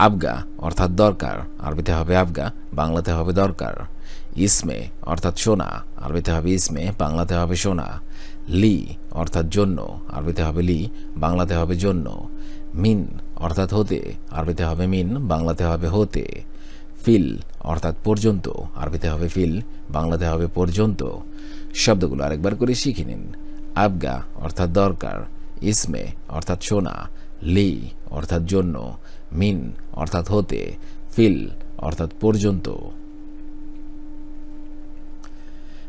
আবগা, অর্থাৎ দরকার। আরবিতে হবে আবগা, বাংলাতে হবে দরকার। ইসমে, অর্থাৎ সোনা। আরবিতে হবে ইসমে, বাংলাতে হবে সোনা। লি, অর্থাৎ জন্য। আরবিতে হবে লি, বাংলাতে হবে জন্য। মিন, অর্থাৎ হতে। আরবিতে হবে মিন, বাংলাতে হবে হতে। ফিল, অর্থাৎ পর্যন্ত। আরবিতে হবে ফিল, বাংলাতে হবে পর্যন্ত। শব্দগুলো আরেকবার করে শিখে নিন। আবগা, অর্থাৎ দরকার। ইসমে, অর্থাৎ সোনা। লি, অর্থাৎ জন্য। মিন অর্থাৎ হতে, ফিল অর্থাৎ পর্যন্ত।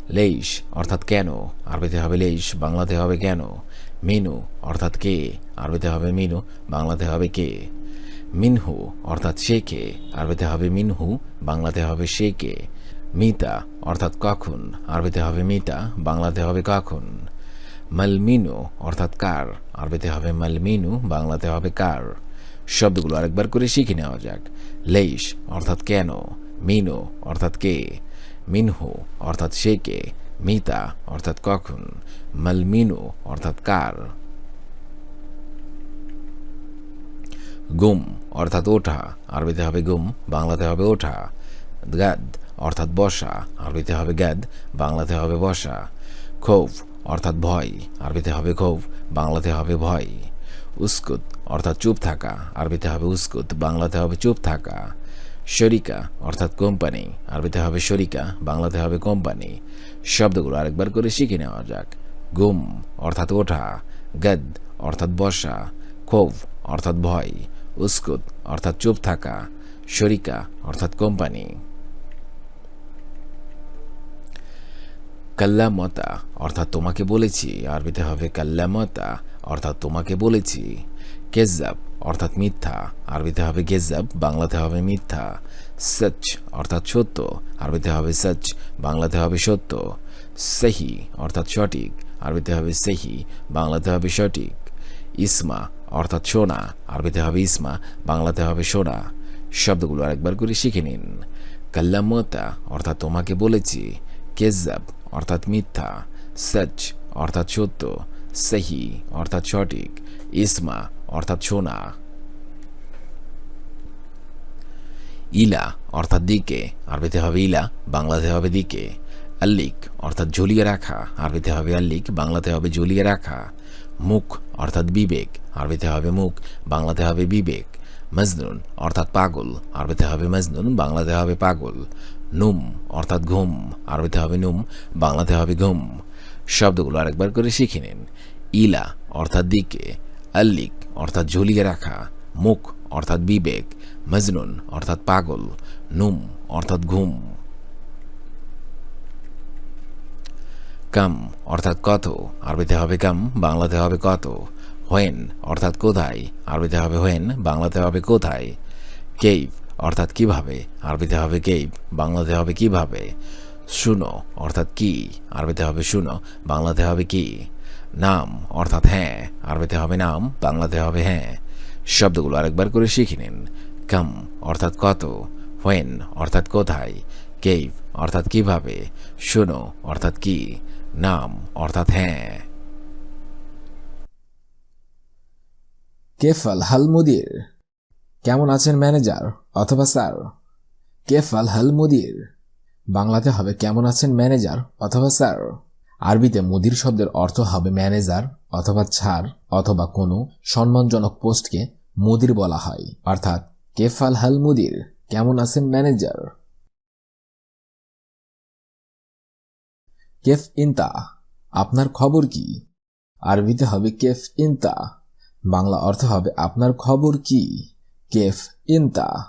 লেইশ অর্থাৎ কেন, আরবিতে হবে লেইশ, বাংলাতে হবে কেন? মিনু অর্থাৎ কে, আরবিতে হবে মিনু, বাংলাতে হবে কে? মিনহু অর্থাৎ সে কে, আরবিতে হবে মিনহু, বাংলাতে হবে সে কে? মিতা অর্থাৎ কখন, আরবিতে হবে মিতা, বাংলাতে হবে কখন? মালমিনু অর্থাৎ কার, আরবিতে হবে মালমিনু, বাংলাতে হবে কার। শব্দগুলো আরেকবার করে শিখে নেওয়া যাক। লেইশ অর্থাৎ কেন, মিনু অর্থাৎ কে, মিনহু অর্থাৎ সে কে, মিতা অর্থাৎ কখন, মালমিনু অর্থাৎ কার। গুম অর্থাৎ ওঠা, আরবিতে হবে গুম, বাংলাতে হবে ওঠা। গাদ অর্থাৎ বসা, আরবিতে হবে গাদ, বাংলাতে হবে বসা। ক্ষোভ অর্থাৎ ভয়, আরবিতে হবে ক্ষোভ বাংলাতে হবে ভয়। উস্কুত, অর্থাৎ চুপ থাকা। আরবিতে হবে উস্কুত, বাংলাতে হবে চুপ থাকা। শরিকা, অর্থাৎ কোম্পানি। আরবিতে হবে শরিকা, বাংলাতে হবে কোম্পানি। শব্দগুলো আরেকবার করে শিখে নেওয়া যাক। গুম, অর্থাৎ ওঠা। গদ, অর্থাৎ বসা। ক্ষোভ অর্থাৎ ভয়। উস্কুত, অর্থাৎ চুপ থাকা। শরিকা, অর্থাৎ কোম্পানি। কাল্লামতা, অর্থাৎ তোমাকে বলেছি। আরবিতে হবে কাল্লামতা। অর্থাৎ তোমাকে বলেছি। কেজাব অর্থাৎ মিথ্যা। আরবিতে হবে গেজাব বাংলাতে হবে মিথ্যা। সচ, অর্থাৎ সত্য। আরবিতে হবে সচ, বাংলাতে হবে সত্য। সেহি, অর্থাৎ সঠিক। আরবিতে হবে সেহি, বাংলাতে হবে সঠিক। ইসমা, অর্থাৎ সোনা। আরবিতে হবে ইসমা, বাংলাতে হবে সোনা। শব্দগুলো আরেকবার করে শিখে নিন। কাল্লামতা, অর্থাৎ তোমাকে বলেছি। কেজাব অর্থাৎ মিথ্যা। সচ, অর্থাৎ সত্য। সেহি, অর্থাৎ সঠিক। ইসমা, অর্থাৎ সোনা। ইলা, অর্থাৎ দিকে। আরবিতে হবে ইলা, বাংলাতে হবে দিকে। আল্লিক, অর্থাৎ ঝুলিয়ে রাখা। আরবিতে হবে আল্লিক, বাংলাতে হবে ঝুলিয়ে রাখা। মুখ, অর্থাৎ বিবেক। আরবিতে হবে মুখ, বাংলাতে হবে বিবেক। মজনুন, অর্থাৎ পাগল। আরবিতে হবে মজনুন, বাংলাতে হবে পাগল। নুম, অর্থাৎ ঘুম। আরবিতে হবে নুম, বাংলাতে হবে ঘুম। শব্দগুলো আরেকবার করে শিখে নিন। ইলা অর্থাৎ দিকে, আল্লিক অর্থাৎ ঝুলিয়ে রাখা, মুখ অর্থাৎ বিবেক, মজনুন অর্থাৎ পাগল, নুম অর্থাৎ ঘুম। কাম অর্থাৎ কত, আরবিতে হবে কাম, বাংলাতে হবে কত। হোয়েন অর্থাৎ কোথায়, আরবিতে হবে হোয়েন, বাংলাতে হবে কোথায়। কেইভ অর্থাৎ কীভাবে, আরবিতে হবে কেইভ, বাংলাতে হবে কীভাবে। শুনো, অর্থাৎ কি? আরবিতে হবে শুনো, বাংলাতে হবে কি? নাম, অর্থাৎ হ্যাঁ। আরবিতে হবে নাম, বাংলাতে হবে হ্যাঁ। শব্দগুলো আরেকবার করে শিখে নিন। কাম, অর্থাৎ কত। হোয়েন, অর্থাৎ কোথায়। কেইভ, অর্থাৎ কীভাবে। শুনো, অর্থাৎ কি। নাম, অর্থাৎ হ্যাঁ। কেফাল হাল মুদির কেমন আছেন ম্যানেজার? অথবা স্যার? কেফাল হাল মুদির বাংলাতে হবে কেমন আছেন ম্যানেজার অথবা স্যার? আরবিতে মুদির শব্দের অর্থ হবে ম্যানেজার অথবা ছাড় অথবা কোনো সম্মানজনক পোস্টকে মুদির বলা হয়। অর্থাৎ, কেফাল হাল মুদির, কেমন আছেন ম্যানেজার? কেফ ইনতা, আপনার খবর কি? আরবিতে হবে কেফ ইনতা, বাংলা অর্থ হবে আপনার খবর কি? কেফ ইনতা।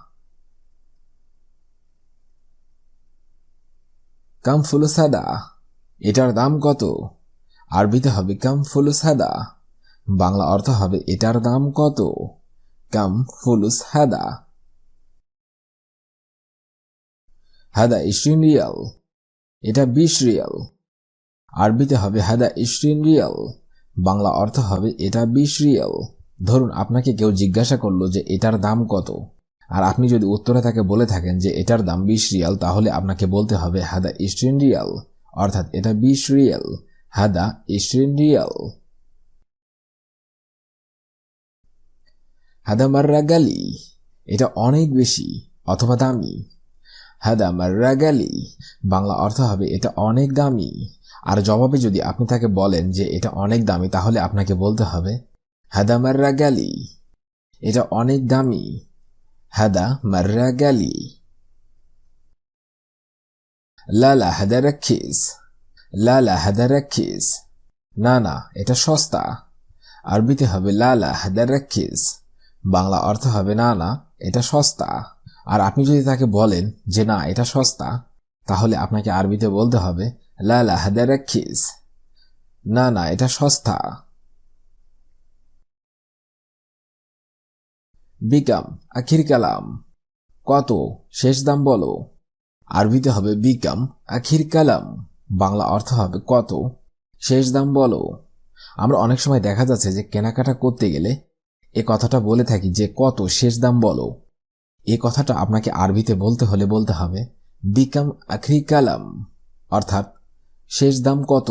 কাম ফুলো সাদা। এটার দাম কত? আরবিতে হবে কাম ফুলুস হাদা বাংলা অর্থ হবে এটার দাম কত? কাম ফুলুস হাদা হাদা ইশরিন রিয়াল এটা বিশ রিয়াল। আরবিতে হবে হাদা ইশরিন রিয়াল বাংলা অর্থ হবে এটা বিশ রিয়াল। ধরুন আপনাকে কেউ জিজ্ঞাসা করল যে এটার দাম কত। আর আপনি যদি উত্তরে তাকে বলে থাকেন যে এটার দাম বিশ রিয়াল, তাহলে আপনাকে বলতে হবে, হাদা ইশরিন রিয়াল। অর্থাৎ, এটা বিশ রিয়াল। হাদা ইশরিন রিয়াল। হাদা মার্রা গালি। এটা অনেক বেশি অথবা দামি। হাদা মার্রা গালি। বাংলা অর্থ হবে, এটা অনেক দামি। আর জবাবে যদি আপনি তাকে বলেন যে এটা অনেক দামি, তাহলে আপনাকে বলতে হবে, হাদা মার্রা গালি। এটা অনেক দামি। হাদা মার্রা গালি লালা হাদা রাখিস লালা হাদা রাখিস না না, এটা সস্তা। আরবিতে হবে লালা হাদা রাখিস বাংলা অর্থ হবে না না, এটা সস্তা। আর আপনি যদি তাকে বলেন যে, না, এটা সস্তা, তাহলে আপনাকে আরবিতে বলতে হবে লালা হাদা রাখিস না না, এটা সস্তা। বিকাম, আখির কালাম। কত? শেষ দাম বলো। আরবিতে হবে বিকাম, আখির কালাম। বাংলা অর্থ হবে কত? শেষ দাম বলো। আমরা অনেক সময় দেখা যাচ্ছে যে কেনাকাটা করতে গেলে এ কথাটা বলে থাকি যে কত? শেষ দাম বলো। এ কথাটা আপনাকে আরবিতে বলতে হলে বলতে হবে বিকাম, আখরি কালাম। অর্থাৎ শেষ দাম কত?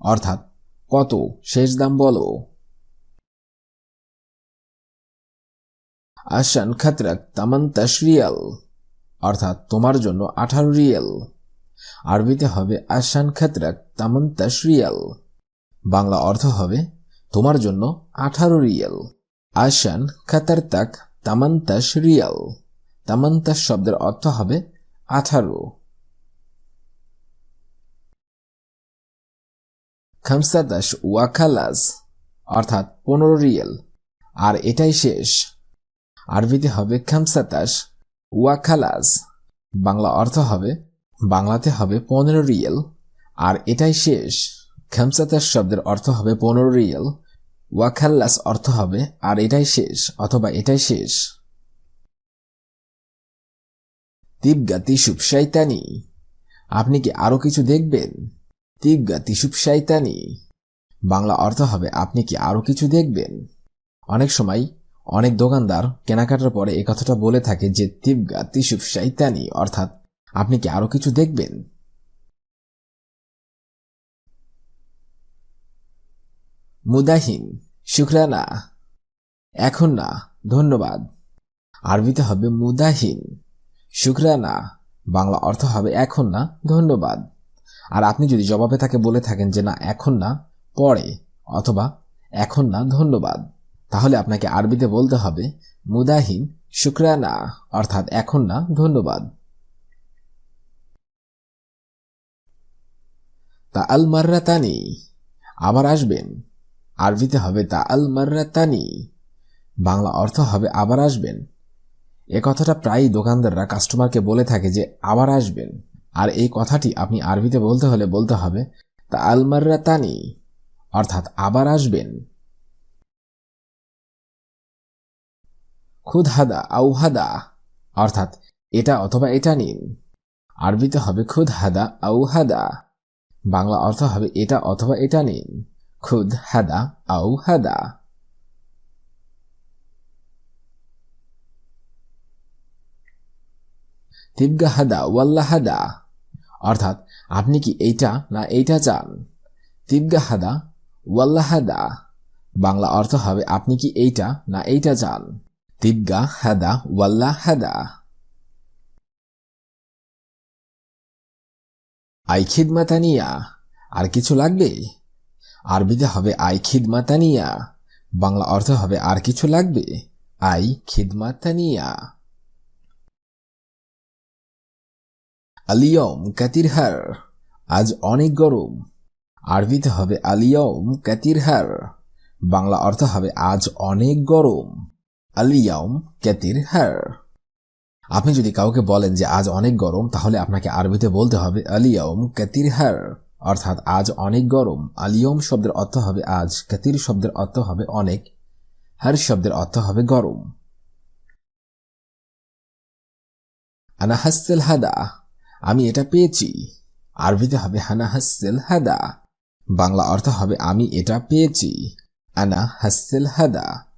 অর্থাৎ কত? শেষ দাম বলো। আশান খাতরাক তামান রিয়াল অর্থাৎ তোমার জন্য আঠারো রিয়াল। আরবিতে হবে আশান খাতরাক তামান রিয়াল বাংলা অর্থ হবে তোমার জন্য আঠারো রিয়াল। খাতার তাক তামান্তাস রিয়াল তামান্তাস শব্দের অর্থ হবে আঠারো। খামসাদাস ওয়াখালাস, অর্থাৎ পনেরো রিয়েল। আর এটাই শেষ। আরবিতে হবে খামসাতাস ওয়াখালাস, বাংলা অর্থ হবে, বাংলাতে হবে পনেরো রিয়েল, আর এটাই শেষ। খামসাতাস শব্দের অর্থ হবে পনেরো রিয়েল ওয়াখাল্লাস অর্থ হবে, আর এটাই শেষ, অথবা এটাই শেষ। তিবগা তিসুপ শাইতানি, আপনি কি আরও কিছু দেখবেন? তিবগা তিসুপ শাইতানি, বাংলা অর্থ হবে, আপনি কি আরও কিছু দেখবেন? অনেক সময় অনেক দোকানদার কেনাকাটার পরে এ কথাটা বলে থাকে যে, তিবগা তিসুপ শাইতানি অর্থাৎ, আপনি কি আরও কিছু দেখবেন? মুদাহিন, শুক্রানা, এখন না, ধন্যবাদ। আরবিতে হবে মুদাহিন, শুক্রানা। বাংলা অর্থ হবে, এখন না, ধন্যবাদ। আর আপনি যদি জবাবে তাকে বলে থাকেন যে, না, এখন না, পরে, অথবা, এখন না, ধন্যবাদ। তাহলে আপনাকে আরবিতে বলতে হবে মুদাহিন শুক্রানা, অর্থাৎ এখন না, ধন্যবাদ। তা আল মার্রাতানি, আবার আসবেন। আরবিতে হবে তা আল মার্রাতানি, বাংলা অর্থ হবে আবার আসবেন। এ কথাটা প্রায়ই দোকানদাররা কাস্টমারকে বলে থাকে যে আবার আসবেন। আর এই কথাটি আপনি আরবিতে বলতে হলে বলতে হবে, তা আল মার্রাতানি, অর্থাৎ আবার আসবেন। খুদ হাদা আউ অর্থাৎ এটা অথবা এটা নিন। আরবিতে হবে খুদ হাদা আউ হাদা বাংলা অর্থ হবে এটা অথবা এটা নিন। খুদ হাদা আউ হাদা তিবগা হাদা ওয়াল্লা হাদা অর্থাৎ আপনি কি এইটা না এইটা চান? তিবগা হাদা ওয়াল্লা হাদা বাংলা অর্থ হবে আপনি কি এইটা না এইটা চান? তিবগা হাদা ওয়াল্লা হাদা। আই খিদমাতানিয়া আর কিছু লাগবে? আরবিতে হবে আই খিদমাতানিয়া বাংলা অর্থ হবে আর কিছু লাগবে? আই খিদমাতানিয়া আলিয়ম কাতিরহার, আজ অনেক গরম। আরবিতে হবে আলিয়ম কাতিরহার, বাংলা অর্থ হবে আজ অনেক গরম। আলিয়ম কাতিরহার আপনি যদি কাউকে বলেন যে আজ অনেক গরম, তাহলে আপনাকে আরবিতে বলতে হবে আলিয়ম কাতিরহার অর্থাৎ আজ অনেক গরম। আলিয়ম শব্দের অর্থ হবে আজ, কাতির শব্দের অর্থ হবে অনেক। হার শব্দের অর্থ হবে গরম। আনা হাস্তেল হাদা, আমি এটা পেয়েছি। আরবিতে হবে হানা হাসেল হাদা। বাংলা অর্থ হবে, আমি এটা পেয়েছি। আনা হাসেল হাদা।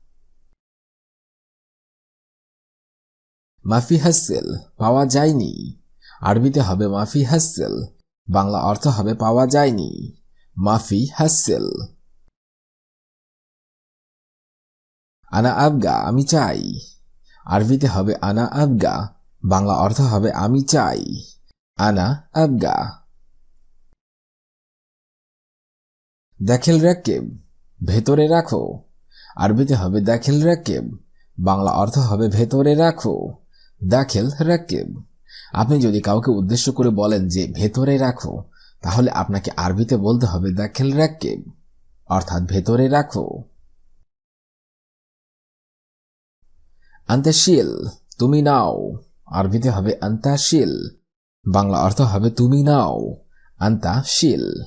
মাফি হাসেল পাওয়া যায়নি। আরবিতে হবে মাফি হাসেল, বাংলা অর্থ হবে পাওয়া যায়নি। মাফি হাসেল। আনা আবগা, আমি চাই। আরবিতে হবে আনা আবগা, বাংলা অর্থ হবে আমি চাই। আনা আবগা। দাখিল রাকেব, ভেতরে রাখো। আরবিতে হবে দাখিল রাকেব, বাংলা অর্থ হবে ভেতরে রাখো। দাখিল রাকেব। আপনি যদি কাউকে উদ্দেশ্য করে বলেন যে ভেতরে রাখো, তাহলে আপনাকে আরবিতে বলতে হবে দাখিল রাকেব। অর্থাৎ ভেতরে রাখো। আন্তাশীল, তুমি নাও। আরবিতে হবে আন্তাশীল। বাংলা অর্থ হবে তুমি নাও। আন্তাশীল।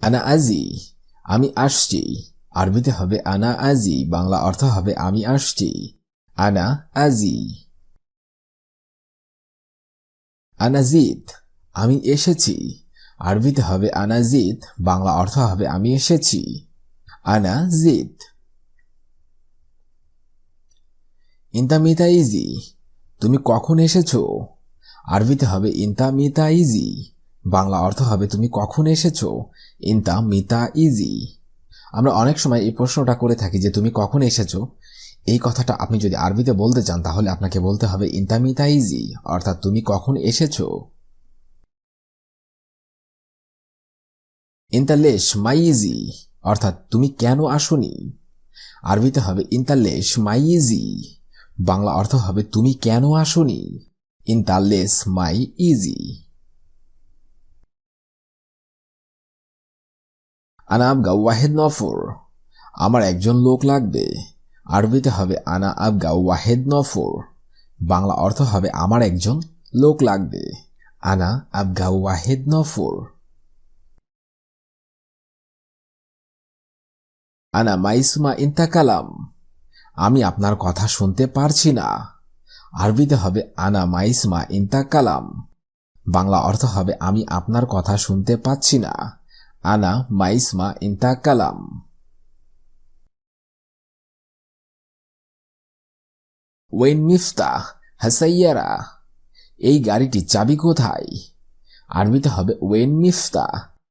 আনা আজি, আমি আসছি। আরবিতে হবে, আনা আজি বাংলা অর্থ হবে, আমি আসছি আনা আজি আনাজিদ আমি এসেছি আরবিতে হবে আনাজিদ বাংলা অর্থ হবে, আমি এসেছি আনাজিদ ইন্তামিতাইজি তুমি কখন এসেছ আরবিতে হবে, ইন্তামিতাইজি বাংলা অর্থ হবে, তুমি কখন এসেছ ইন্তা মিতা ইজি আমরা অনেক সময় এই প্রশ্নটা করে থাকি যে তুমি কখন এসেছ? এই কথাটা আপনি যদি আরবিতে বলতে চান, তাহলে আপনাকে বলতে হবে ইন্তামিতা ইজি অর্থাৎ তুমি কখন এসেছ? ইন্তালেশ মাইজি অর্থাৎ তুমি কেন আসনি? আরবিতে হবে ইন্তালেশ মাইজি বাংলা অর্থ হবে তুমি কেন আসনি? ইন্তালেস মাই ইজি আনা আবগা ওয়াহেদ নফর। আমার একজন লোক লাগবে। আরবিতে হবে আনা আবগা ওয়াহেদ নফর। বাংলা অর্থ হবে আমার একজন লোক লাগবে। আনা আবগা ওয়াহেদ নফর। আনা মাইসমা ইন্তাকালাম আমি আপনার কথা শুনতে পারছি না। আরবিতে হবে আনা মাইসমা ইন্তাকালাম বাংলা অর্থ হবে আমি আপনার কথা শুনতে পাচ্ছি না। আনা মাইসমা ইন্তা কালাম। ওয়েন মিফতা হাসাইয়ারা, এই গাড়িটি চাবি কোথায়? আরবিতে হবে ওয়েন মিফতা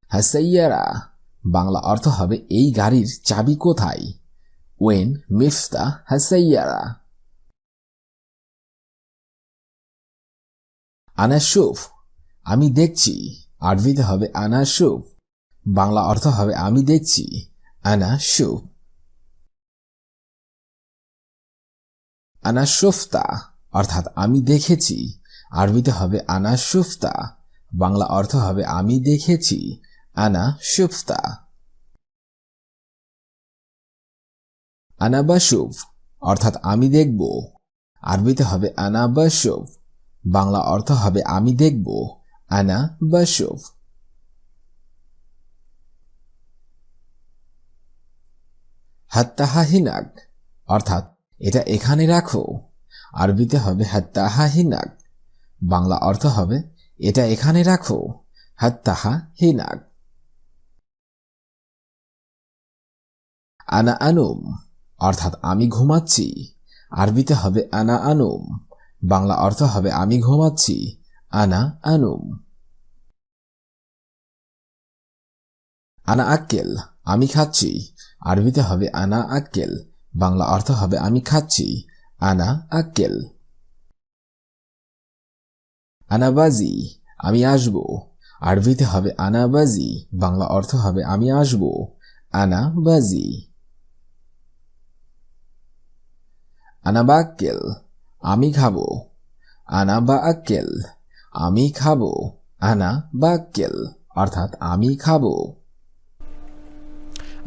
হাসাইয়ারা, বাংলা অর্থ হবে এই গাড়ির চাবি কোথায়? ওয়েন মিফতা হাসাইয়ারা। আনাসুফ আমি দেখছি। আরবিতে হবে আনাসুফ বাংলা অর্থ হবে, আমি দেখছি, আনা শুফ আনা শুফতা অর্থাৎ, আমি দেখেছি। আরবিতে হবে, আনা শুফতা বাংলা অর্থ হবে, আমি দেখেছি। আনা শুফতা আনা বাসুফ অর্থাৎ, আমি দেখব। আরবিতে হবে, আনা বাসুফ বাংলা অর্থ হবে, আমি দেখব। আনা বাসুফ হাত্তাহা হিনাক অর্থাৎ এটা এখানে রাখো। আরবিতে হবে হাত্তাহা হিনাক বাংলা অর্থ হবে এটা এখানে রাখো হাত্তাহা হিনাক আনা আনুম, অর্থাৎ আমি ঘুমাচ্ছি। আরবিতে হবে আনা আনুম, বাংলা অর্থ হবে আমি ঘুমাচ্ছি, আনা আনুম। আনা আক্কেল, আমি খাচ্ছি আরবিতে হবে আনা আক্কেল, বাংলা অর্থ হবে আমি খাচ্ছি, আনা আক্কেল। আনাবাজি, আমি আসব। আরবিতে হবে আনাবাজি, বাংলা অর্থ হবে আমি আসব, আনাবাজি। আনাবা আক্কেল আমি খাব আনা বা আক্কেল আমি খাব আনা বা আক্কেল অর্থাৎ আমি খাব।